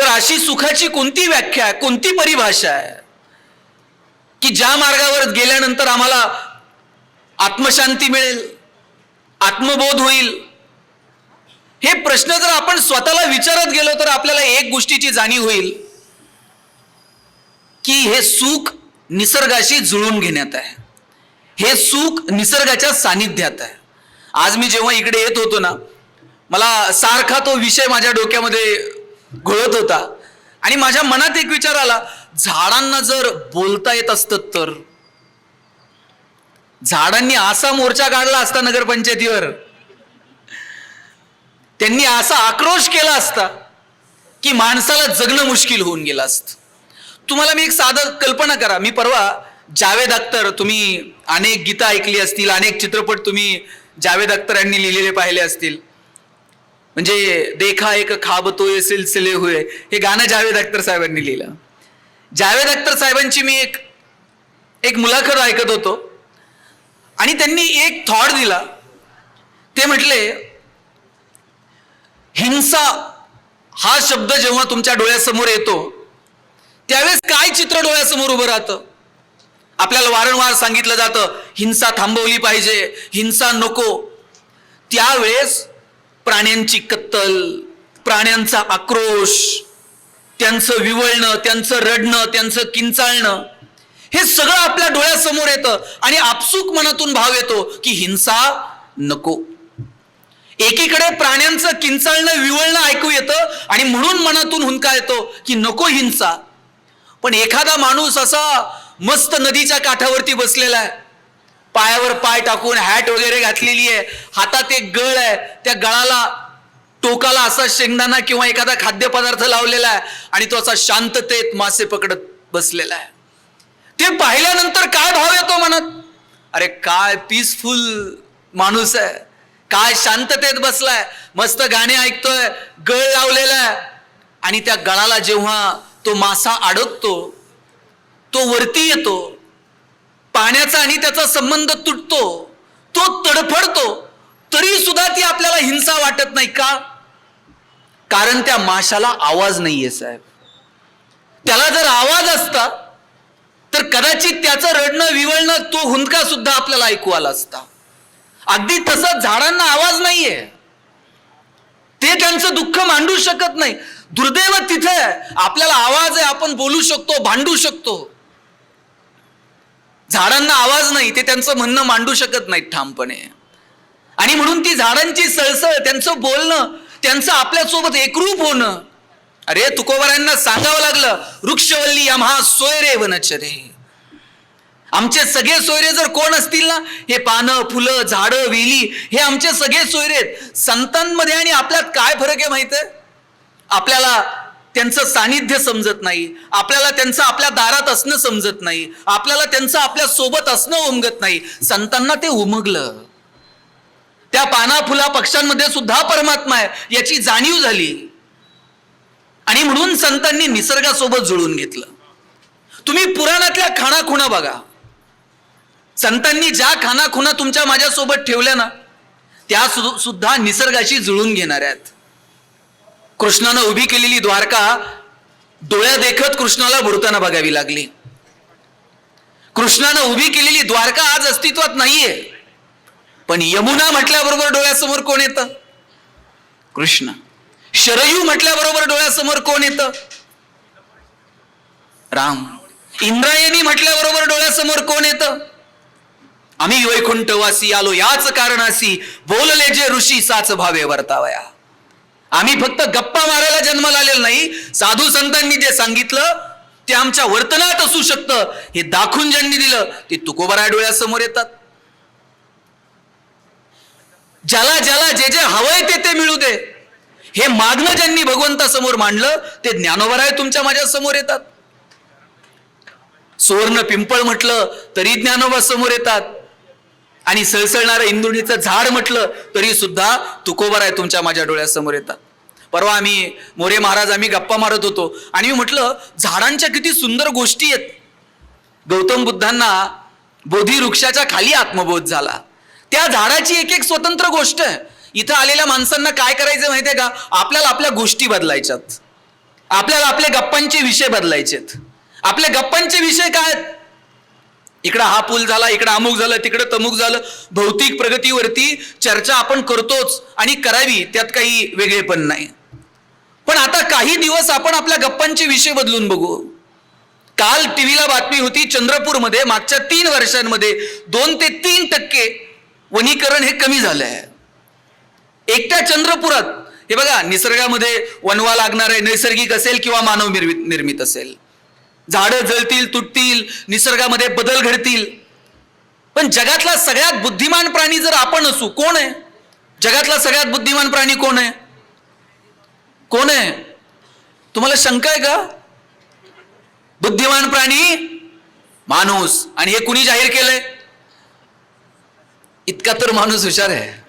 तर अशी सुखाची कोणती व्याख्या आहे? कोणती परिभाषा आहे? की ज्या मार्गावर गेल्यानंतर आम्हाला आत्मशांती मिळेल आत्मबोध होईल? हे प्रश्न जर आपण स्वतःला विचारत गेलो तर आपल्याला एक गोष्टीची जाणीव होईल की हे सुख निसर्गाशी जुळून घेण्यात आहे. हे सुख निसर्गाच्या सानिध्यात आहे. आज मी जेव्हा इकडे येत होतो ना मला सारखा तो विषय माझ्या डोक्यामध्ये घोळत होता. आणि माझ्या मनात एक विचार आला झाडांना जर बोलता येत असतं तर? झाडांनी असा मोर्चा काढला असता नगरपंचायतीवर. त्यांनी असा आक्रोश केला असता की माणसाला जगणं मुश्किल होऊन गेलं असतं. तुम्हाला मी एक साधं कल्पना करा. मी परवा जावेद अख्तर तुम्ही अनेक गीतं ऐकली असतील अनेक चित्रपट तुम्ही जावेद अख्तर यांनी लिहिलेले पाहिले असतील. म्हणजे देखा एक खाबतोय सिलसिले हुए. हे गाणं जावेद अख्तर साहेबांनी लिहिलं. जावेद अख्तर साहेबांची मी एक एक मुलाखत ऐकत होतो. आणि त्यांनी एक थॉट दिला. ते म्हटले हिंसा हा शब्द जेव्हा तुमच्या डोळ्यासमोर येतो त्यावेळेस काय चित्र डोळ्यासमोर उभं राहतं? आपल्याला वारंवार सांगितलं जातं हिंसा थांबवली पाहिजे हिंसा नको. त्यावेळेस प्राण्यांची कत्तल प्राण्यांचा आक्रोश त्यांचं विवळणं त्यांचं रडणं त्यांचं किंचाळणं हे सगळं आपल्या डोळ्यासमोर येतं आणि आपसूक मनातून भाव येतो की हिंसा नको. एकीकडे प्राण्यांचं किंचाळणं विवळणं ऐकू येतं आणि म्हणून मनातून हुंका येतो की नको हिंसा. पण एखादा माणूस असा मस्त नदीच्या काठावरती बसलेला आहे. पायावर पाय टाकून हॅट वगैरे घातलेली आहे. हातात एक गळ आहे. त्या गळाला टोकाला असा शेंगदाणा किंवा एखादा खाद्यपदार्थ लावलेला आहे आणि तो असा शांततेत मासे पकडत बसलेला आहे. ते पाहिल्यानंतर काय भाव येतो म्हणत अरे काय पीसफुल माणूस आहे. काय शांततेत बसलाय. मस्त गाणे ऐकतोय. गळ लावलेला आहे. आणि त्या गळाला जेव्हा तो मासा अडकतो तो वरती येतो. पाण्याचा आणि त्याचा संबंध तुटतो तो तडफडतो तरी सुद्धा ती आपल्याला हिंसा वाटत नाही का? कारण त्या माशाला आवाज नाहीये साहेब. त्याला जर आवाज असता तर कदाचित त्याचं रडणं विवळणं तो हुंदका सुद्धा आपल्याला ऐकू आला असता. अगदी तसं झाडांना आवाज नाहीये. ते त्यांचं दुःख मांडू शकत नाही. दुर्दैव तिथे आहे. आपल्याला आवाज आहे आपण बोलू शकतो भांडू शकतो. झाडांना आवाज नाही ते त्यांचं म्हणणं मांडू शकत नाहीत ठामपणे. आणि म्हणून ती झाडांची सळसळ त्यांचं बोलणं त्यांचं आपल्यासोबत एकरूप होणं. अरे तुकोबारांना सांगावं लागलं वृक्षवल्ली आम्हा सोयरे वनचरे. आमचे सगळे सोयरे जर कोण असतील ना हे पानं फुलं झाडं वेली हे आमचे सगळे सोयरे आहेत. संतांमध्ये आणि आपल्यात काय फरक आहे माहीत आहे? आपल्याला त्यांचं सानिध्य समजत नाही. आपल्याला त्यांचं आपल्या दारात असणं समजत नाही. आपल्याला त्यांचं आपल्यासोबत असणं उमगत नाही. संतांना ते उमगलं. त्या पाना फुला पक्ष्यांमध्ये सुद्धा परमात्मा आहे. याची जाणीव झाली. आणि म्हणून संतांनी निसर्गासोबत जुळून घेतलं. तुम्ही पुराणातल्या खाणाखुणा बघा. संतांनी ज्या खाणाखुणा तुमच्या माझ्यासोबत ठेवल्या ना त्या सुद्धा निसर्गाशी जुळून घेणाऱ्या आहेत. कृष्णानं उभी केलेली द्वारका डोळ्या देखत कृष्णाला बुडताना बघावी लागली. कृष्णानं उभी केलेली द्वारका आज अस्तित्वात नाहीये. पण यमुना म्हटल्याबरोबर डोळ्यासमोर कोण येतं? कृष्ण. शरयू म्हटल्याबरोबर डोळ्यासमोर कोण येतं? राम. इंद्रायणी म्हटल्याबरोबर डोळ्यासमोर कोण येतं? आम्ही वैकुंठवासी आलो याच कारणासी बोलले जे ऋषी साच भावे वर्तावया. आम्ही फक्त गप्पा मारायला जन्माला आलेलो नाही. साधू संतांनी जे सांगितलं ते आमच्या वर्तनात असू शकतं. हे दाखवून ज्यांनी दिलं ते तुकोबराय डोळ्यासमोर येतात. ज्याला ज्याला जे जे हवंय ते ते मिळू दे. हे मागणं ज्यांनी भगवंतासमोर मांडलं ते ज्ञानोबराय तुमच्या माझ्यासमोर येतात. सुवर्ण पिंपळ म्हटलं तरी ज्ञानोबा समोर येतात. आणि सळसळणारं इंदुणीचं झाड म्हटलं तरी सुद्धा तुकोबर आहे तुमच्या माझ्या डोळ्यासमोर येतात. परवा आम्ही मोरे महाराज आम्ही गप्पा मारत होतो. आणि मी म्हटलं झाडांच्या किती सुंदर गोष्टी आहेत. गौतम बुद्धांना बोधी वृक्षाच्या खाली आत्मबोध झाला. त्या झाडाची एक एक स्वतंत्र गोष्ट आहे. इथं आलेल्या माणसांना काय करायचं माहितीये का? आपल्याला आपल्या गोष्टी बदलायच्यात. आपल्याला आपल्या गप्पांचे विषय बदलायचेत. आपल्या गप्पांचे विषय काय आहेत? इकडं हा पूल झाला इकडं अमुक झालं तिकडं तमुक झालं. भौतिक प्रगतीवरती चर्चा आपण करतोच आणि करावी त्यात काही वेगळेपण नाही. पण आता काही दिवस आपण आपल्या गप्पांचे विषय बदलून बघू. काल टी व्हीला बातमी होती चंद्रपूरमध्ये मागच्या तीन वर्षांमध्ये दोन ते तीन टक्के वनीकरण हे कमी झालं आहे. एकट्या चंद्रपुरात हे बघा निसर्गामध्ये वनवा लागणार आहे नैसर्गिक असेल किंवा मानव निर्मित असेल. झाडं जळतील तुटतील निसर्गामध्ये बदल घडतील. पण जगातला सगळ्यात बुद्धिमान प्राणी जर आपण असू कोण आहे? जगातला सगळ्यात बुद्धिमान प्राणी कोण आहे? कोण आहे? तुम्हाला शंका आहे का? बुद्धिमान प्राणी माणूस. आणि हे कुणी जाहीर केलंय? इतका तर माणूस हुशार आहे.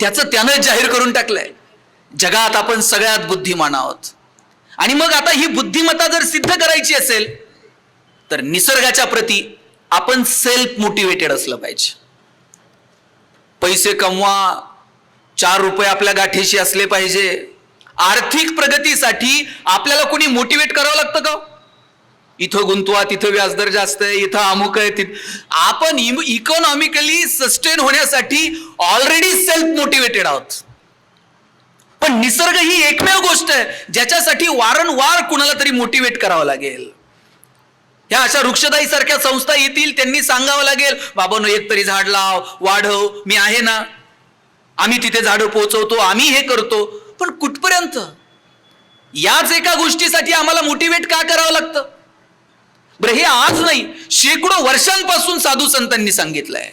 त्याचं त्यानं जाहीर करून टाकलंय. जगात आपण सगळ्यात बुद्धिमान आहोत. आणि मग आता ही बुद्धिमत्ता जर सिद्ध करायची असेल तर निसर्गाच्या प्रती आपण सेल्फ मोटिवेटेड असलं पाहिजे. पैसे कमवा चार रुपये आपल्या गाठीशी असले पाहिजे. आर्थिक प्रगतीसाठी आपल्याला कोणी मोटिवेट करावं लागतं का हो? इथं गुंतवा तिथं व्याजदर जास्त आहे इथं अमुक आहे तिथं. आपण इकॉनॉमिकली सस्टेन होण्यासाठी ऑलरेडी सेल्फ मोटिवेटेड आहोत. निसर्ग ही एकमेव गोष्ट आहे ज्याच्यासाठी वारंवार कुणाला तरी मोटिवेट करावं लागेल. ह्या अशा वृक्षदायी सारख्या संस्था येतील त्यांनी सांगावं लागेल बाबांनो एक तरी झाड लाव वाढव मी आहे ना. आम्ही तिथे झाडं पोहोचवतो आम्ही हे करतो. पण कुठपर्यंत? याच एका गोष्टीसाठी आम्हाला मोटिवेट का करावं लागतं? बरं हे आज नाही शेकडो वर्षांपासून साधू संतांनी सांगितलंय.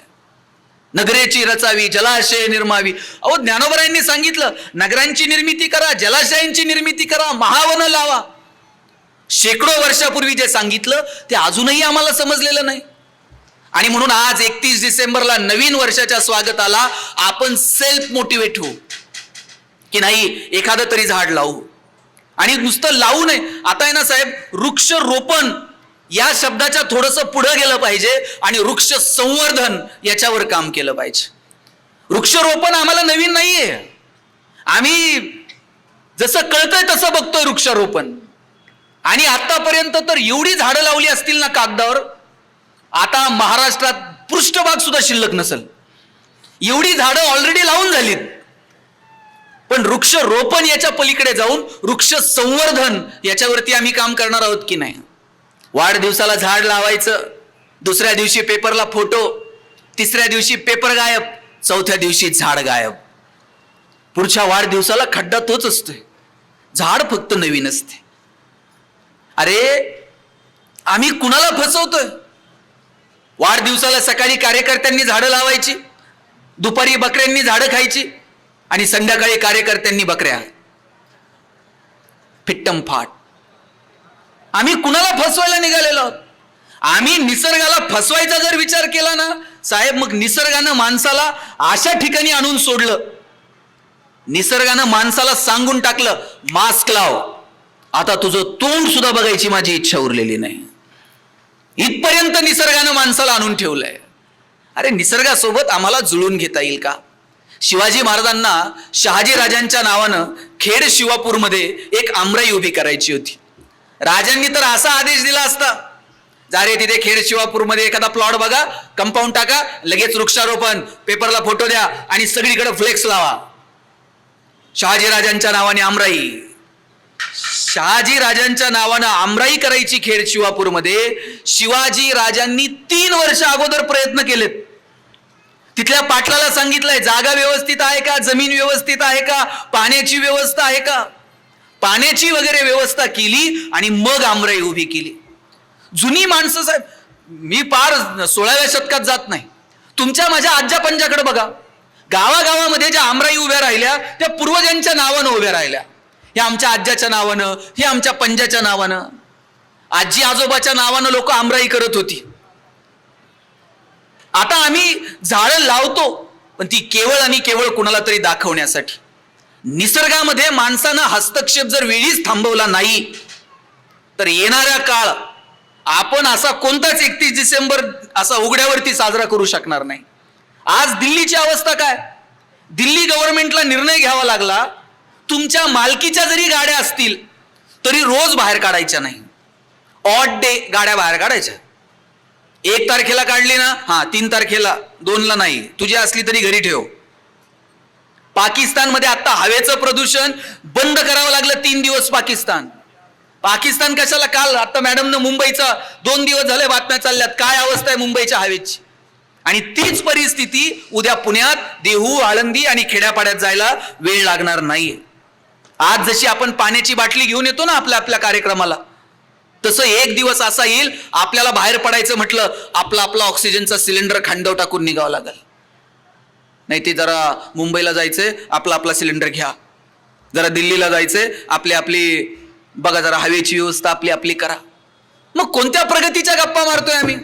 नगरेची रचावी जलाशय निर्मावी. अहो ज्ञानोबरायांनी सांगितलं नगरांची निर्मिती करा जलाशयांची निर्मिती करा महावन लावा. शेकडो वर्षापूर्वी जे सांगितलं ते अजूनही आम्हाला समजलेलं नाही. आणि म्हणून आज एकतीस डिसेंबरला नवीन वर्षाच्या स्वागताला आपण सेल्फ मोटिवेट होऊ. की नाही एखादं तरी झाड लावू. आणि नुसतं लावू नये. आता आहे ना साहेब वृक्ष रोपण या शब्दाच्या थोडंसं पुढं गेलं पाहिजे आणि वृक्ष संवर्धन याच्यावर काम केलं पाहिजे. वृक्षरोपण आम्हाला नवीन नाहीये. आम्ही जसं कळतंय तसं बघतोय वृक्षारोपण. आणि आतापर्यंत तर एवढी झाडं लावली असतील ना कागदावर आता महाराष्ट्रात पृष्ठभाग सुद्धा शिल्लक नसेल. एवढी झाडं ऑलरेडी लावून झालीत. पण वृक्ष रोपण याच्या पलीकडे जाऊन वृक्ष संवर्धन याच्यावरती आम्ही काम करणार आहोत की नाही? वाढदिवसाला झाड लावायचं दुसऱ्या दिवशी पेपरला फोटो तिसऱ्या दिवशी पेपर गायब चौथ्या दिवशी झाड गायब. पुढच्या वाढदिवसाला खड्डा तोच असतोय. झाड फक्त नवीन असते. अरे आम्ही कुणाला फसवतोय? वाढदिवसाला सकाळी कार्यकर्त्यांनी झाडं लावायची दुपारी बकऱ्यांनी झाडं खायची आणि संध्याकाळी कार्यकर्त्यांनी बकऱ्या. फिट्टम फाट. आम्ही कुणाला फसवायला निघालेलो? आहोत आम्ही निसर्गाला फसवायचा जर विचार केला ना साहेब मग निसर्गानं माणसाला अशा ठिकाणी आणून सोडलं. निसर्गानं माणसाला सांगून टाकलं मास्क लाव. आता तुझं तोंड सुद्धा बघायची माझी इच्छा उरलेली नाही. इथपर्यंत निसर्गानं माणसाला आणून ठेवलंय. अरे निसर्गासोबत आम्हाला जुळून घेता येईल का? शिवाजी महाराजांना शहाजी राजांच्या नावानं खेड शिवापूरमध्ये एक आमराई उभी करायची होती. राजांनी तर असा आदेश दिला असता. जा रे तिथे खेड शिवापूरमध्ये एखादा प्लॉट बघा कंपाऊंड टाका लगेच वृक्षारोपण पेपरला फोटो द्या आणि सगळीकडे फ्लेक्स लावा. शहाजी राजांच्या नावाने आमराई. शहाजी राजांच्या नावानं आमराई करायची खेड शिवापूरमध्ये. शिवाजी राजांनी तीन वर्ष अगोदर प्रयत्न केलेत. तिथल्या पाटलाला सांगितलंय जागा व्यवस्थित आहे का जमीन व्यवस्थित आहे का पाण्याची व्यवस्था आहे का? पाण्याची वगैरे व्यवस्था केली आणि मग आमराई उभी केली. जुनी माणसं साहेब मी पार सोळाव्या शतकात जात नाही. तुमच्या माझ्या आज्जा पंजाकडे बघा. गावागावामध्ये ज्या आमराई उभ्या राहिल्या त्या पूर्वजांच्या नावानं उभ्या राहिल्या. हे आमच्या आज्याच्या नावानं हे आमच्या पंजाच्या नावानं. आजी आजोबाच्या नावानं लोक आमराई करत होती. आता आम्ही झाडं लावतो पण ती केवळ आणि केवळ कुणाला तरी दाखवण्यासाठी. निसर्गामध्ये माणसानं हस्तक्षेप जर वेळीच थांबवला नाही तर येणारा काळ आपण असा कोणताच एकतीस डिसेंबर असा उघड्यावरती साजरा करू शकणार नाही. आज दिल्लीची अवस्था काय? दिल्ली गव्हर्नमेंटला निर्णय घ्यावा लागला तुमच्या मालकीच्या जरी गाड्या असतील तरी रोज बाहेर काढायच्या नाही. ऑड डे गाड्या बाहेर काढायच्या. एक तारखेला काढली ना? हा तीन तारखेला. दोनला नाही. तुझी असली तरी घरी ठेव. पाकिस्तानमध्ये आता हवेचं प्रदूषण बंद करावं लागलं तीन दिवस पाकिस्तान. पाकिस्तान कशाला काल आता मॅडमनं मुंबईचा दोन दिवस झाले बातम्या चालल्यात काय अवस्था आहे मुंबईच्या हवेची? आणि तीच परिस्थिती उद्या पुण्यात देहू आळंदी आणि खेड्यापाड्यात जायला वेळ लागणार नाहीये. आज जशी आपण पाण्याची बाटली घेऊन येतो ना आपल्या आपल्या कार्यक्रमाला तसं एक दिवस असा येईल आपल्याला बाहेर पडायचं म्हटलं आपला आपला ऑक्सिजनचा सिलेंडर खांडव टाकून निघावं लागेल. नाही ते जरा मुंबईला जायचंय आपला आपला सिलेंडर घ्या. जरा दिल्लीला जायचंय आपली आपली बघा जरा हवेची व्यवस्था आपली आपली करा. मग कोणत्या प्रगतीच्या गप्पा मारतोय आम्ही?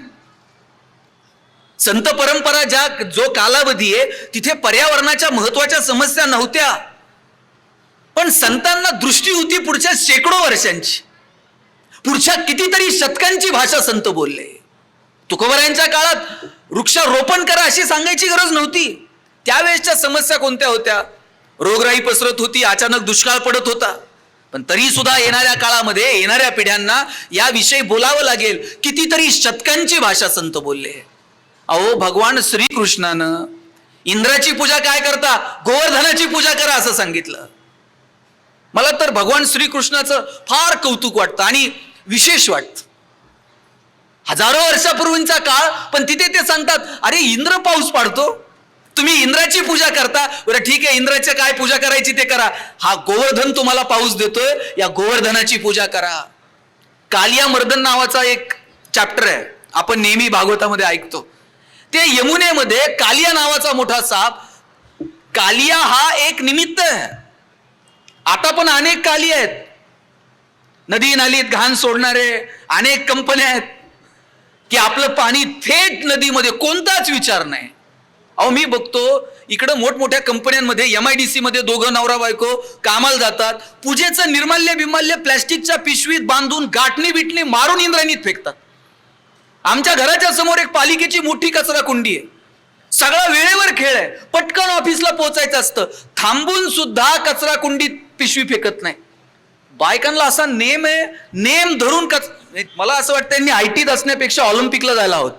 संत परंपरा ज्या जो कालावधी आहे तिथे पर्यावरणाच्या महत्त्वाच्या समस्या नव्हत्या. पण संतांना दृष्टी होती पुढच्या शेकडो वर्षांची. पुढच्या कितीतरी शतकांची भाषा संत बोलले. तुकोबरायांच्या काळात वृक्षारोपण करा अशी सांगायची गरज नव्हती. त्यावेळेसच्या समस्या कोणत्या होत्या? रोगराई पसरत होती अचानक दुष्काळ पडत होता. पण तरी सुद्धा येणाऱ्या काळामध्ये येणाऱ्या पिढ्यांना याविषयी बोलावं लागेल. कितीतरी शतकांची भाषा संत बोलले. अहो भगवान श्रीकृष्णानं इंद्राची पूजा काय करता? गोवर्धनाची पूजा करा असं सांगितलं. मला तर भगवान श्रीकृष्णाचं फार कौतुक वाटतं आणि विशेष वाटतं. हजारो वर्षापूर्वींचा काळ पण तिथे ते सांगतात अरे इंद्र पाऊस पाडतो. तुम्ही इंद्राची पूजा करता बरं ठीक आहे इंद्राच्या काय पूजा करायची ते करा. हा गोवर्धन तुम्हाला पाऊस देतोय या गोवर्धनाची पूजा करा. कालिया मर्दन नावाचा एक चॅप्टर आहे. आपण नेहमी भागवतामध्ये ऐकतो. ते यमुनेमध्ये कालिया नावाचा मोठा साप कालिया हा एक निमित्त आहे. आता पण अनेक काली आहेत. नदी नालीत घाण सोडणारे अनेक कंपन्या आहेत. की आपलं पाणी थेट नदीमध्ये कोणताच विचार नाही. अहो मी बघतो इकडं मोठमोठ्या कंपन्यांमध्ये एम आय डी सी मध्ये दोघं नवरा बायको कामाला जातात. पूजेचं निर्माल्य बिमाल्य प्लॅस्टिकच्या पिशवीत बांधून गाठणी बिटणी मारून इंद्रायणीत फेकतात. आमच्या घराच्या समोर एक पालिकेची मोठी कचरा कुंडी आहे. सगळा वेळेवर खेळ आहे. पटकन ऑफिसला पोहोचायचं असतं. थांबून सुद्धा कचरा कुंडीत पिशवी फेकत नाही. बायकांना असा नेम आहे नेम धरून कच मला असं वाटतं त्यांनी आय टीत असण्यापेक्षा ऑलिम्पिकला जायला हवं.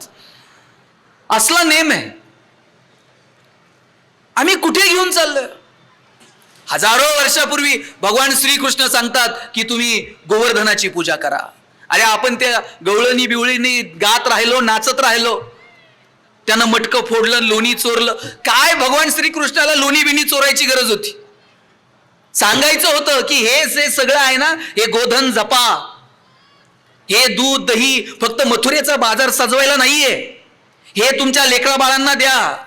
असला नेम आहे. आम्ही कुठे घेऊन चाललोय? हजारो वर्षापूर्वी भगवान श्रीकृष्ण सांगतात की तुम्ही गोवर्धनाची पूजा करा. अरे आपण त्या गवळणी बिवळीनी गात राहिलो नाचत राहिलो. त्यानं मटकं फोडलं लोणी चोरलं. काय भगवान श्रीकृष्णाला लोणी बिणी चोरायची गरज होती? सांगायचं होतं की हे जे सगळं आहे ना हे गोधन जपा. हे दूध दही फक्त मथुरेचा बाजार सजवायला नाहीये. हे तुमच्या लेकरा बाळांना द्या.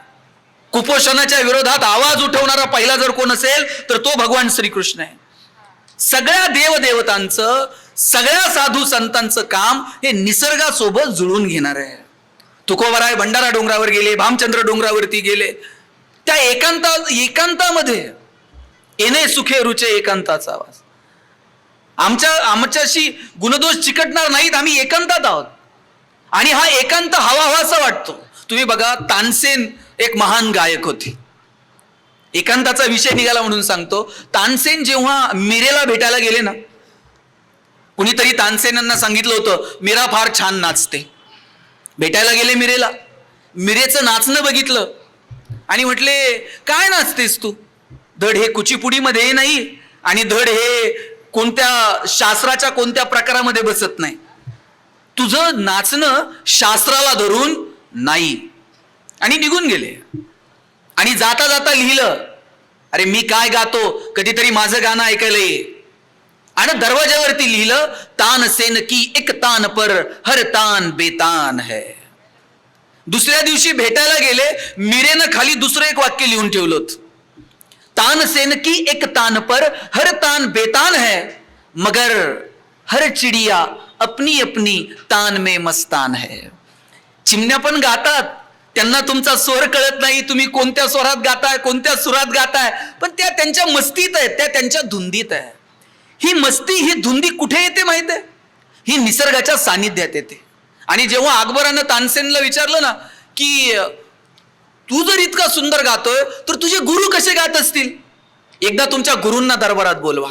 कुपोषणाच्या विरोधात आवाज उठवणारा पहिला जर कोण असेल तर तो भगवान श्रीकृष्ण आहे. सगळ्या देवदेवतांचं सगळ्या साधू संतांचं काम हे निसर्गासोबत जुळून घेणार आहे. तुकोबराय भंडारा डोंगरावर गेले भामचंद्र डोंगरावरती गेले. त्या एकांता एकांतामध्ये येणे सुखे रुचे एकांताचा आवाज. आमच्या आमच्याशी गुणदोष चिकटणार नाहीत आम्ही एकांतात आहोत. आणि हा एकांत हवा हवासा वाटतो. तुम्ही बघा तानसेन एक महान गायक होते. एकांताचा विषय निघाला म्हणून सांगतो. तानसेन जेव्हा मिरेला भेटायला गेले ना कुणीतरी तानसेनांना सांगितलं होतं मीरा फार छान नाचते. भेटायला गेले मिरेला. मिरेचं नाचणं बघितलं. आणि म्हटले काय नाचतेस तू? धड हे कुचीपुडीमध्ये नाही आणि धड हे कोणत्या शास्त्राच्या कोणत्या प्रकारामध्ये बसत नाही. तुझं नाचणं शास्त्राला धरून नाही. आणि निघून गेले. आणि जाता जाता लिहिलं अरे मी काय गातो? कधीतरी माझं गाणं ऐकायला ये. आणि दरवाजावरती लिहिलं तान सेन की एक तान पर हर तान बेतान है. दुसऱ्या दिवशी भेटायला गेले मिरेनं खाली दुसरं एक वाक्य लिहून ठेवलं तान सेन की एक तान पर हर तान बेतान है मगर हर चिड़िया अपनी अपनी तान में मस्तान है. चिमण्या पण गातात. त्यांना तुमचा स्वर कळत नाही तुम्ही कोणत्या स्वरात गाताय कोणत्या सुरात गाताय पण त्या त्यांच्या मस्तीत आहेत त्या त्यांच्या धुंदीत आहे ही मस्ती ही धुंदी कुठे येते माहीत आहे? ही निसर्गाच्या सानिध्यात येते. आणि जेव्हा अकबरानं तानसेनला विचारलं ना की तू जर इतका सुंदर गातोय तर तुझे गुरु कसे गात असतील? एकदा तुमच्या गुरूंना दरबारात बोलवा.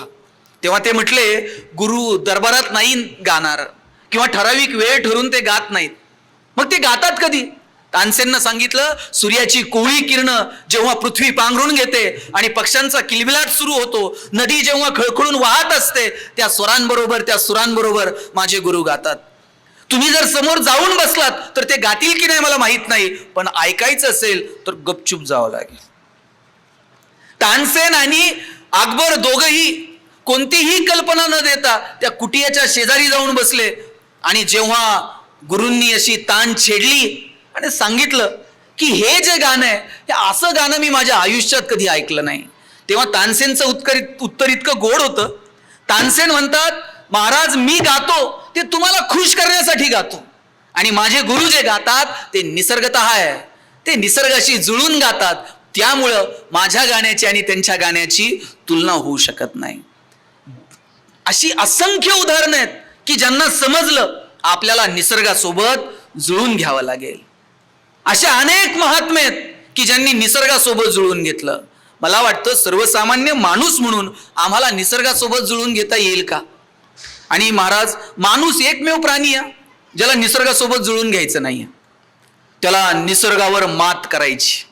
तेव्हा ते म्हटले गुरु दरबारात नाही गाणार किंवा ठराविक वेळ ठरून ते गात नाहीत. मग ते गातात कधी? तानसेननं सांगितलं सूर्याची कोळी किरण जेव्हा पृथ्वी पांघरून घेते आणि पक्ष्यांचा किलबिलाट सुरू होतो नदी जेव्हा खळखळून वाहत असते त्या स्वरांबरोबर त्या सुरांबरोबर माझे गुरु गातात. तुम्ही जर समोर जाऊन बसलात तर ते गातील की नाही मला माहीत नाही पण ऐकायचं असेल तर गपचूप जावं लागेल. तानसेन आणि अकबर दोघही कोणतीही कल्पना न देता त्या कुटियाच्या शेजारी जाऊन बसले आणि जेव्हा गुरूंनी अशी तान छेडली आणि सांगितलं की हे जे गाणं आहे हे असं गाणं मी माझ्या आयुष्यात कधी ऐकलं नाही. तेव्हा तानसेनचं उत्करित उत्तर इतकं गोड होतं. तानसेन म्हणतात महाराज मी गातो ते तुम्हाला खुश करण्यासाठी गातो. आणि माझे गुरु जे गातात ते निसर्गत आहे. ते निसर्गाशी जुळून गातात. त्यामुळं माझ्या गाण्याची आणि त्यांच्या गाण्याची तुलना होऊ शकत नाही. अशी असंख्य उदाहरणं आहेत की ज्यांना समजलं आपल्याला निसर्गासोबत जुळून घ्यावं लागेल. अशा अनेक महात्मे आहेत की ज्यांनी निसर्गासोबत जुळून घेतलं. मला वाटतं सर्वसामान्य माणूस म्हणून आम्हाला निसर्गासोबत जुळून घेता येईल का? आणि महाराज माणूस एकमेव प्राणी आहे ज्याला निसर्गासोबत जुळून घ्यायचं नाही त्याला निसर्गावर मात करायची.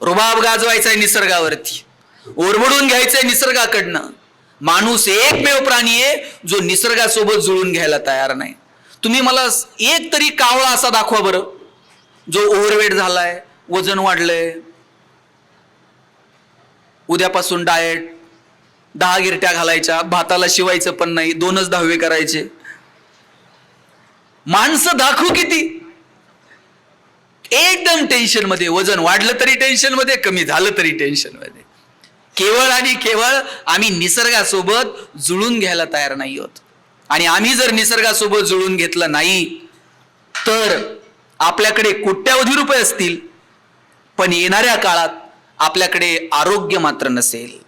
रुबाब गाजवायचा आहे निसर्गावरती. ओरबडून घ्यायचंय निसर्गाकडनं. माणूस एकमेव प्राणी आहे जो निसर्गासोबत जुळून घ्यायला तयार नाही. तुम्ही मला एक तरी कावळा असा दाखवा बरं. जो ओव्हरवेट झालाय वजन वाढलंय. उद्यापासून डाएट दहा गिरट्या घालायच्या भाताला शिवायचं पण नाही दोनच दहावे करायचे. माणसं दाखवू किती? एकदम टेन्शनमध्ये वजन वाढलं तरी टेन्शनमध्ये कमी झालं तरी टेन्शनमध्ये. केवळ आणि केवळ आम्ही निसर्गासोबत जुळून घ्यायला तयार नाही आहोत. आणि आम्ही जर निसर्गासोबत जुळून घेतलं नाही तर आपल्याकडे कोट्यावधी रुपये असतील पण येणाऱ्या काळात आपल्याकडे आरोग्य मात्र नसेल.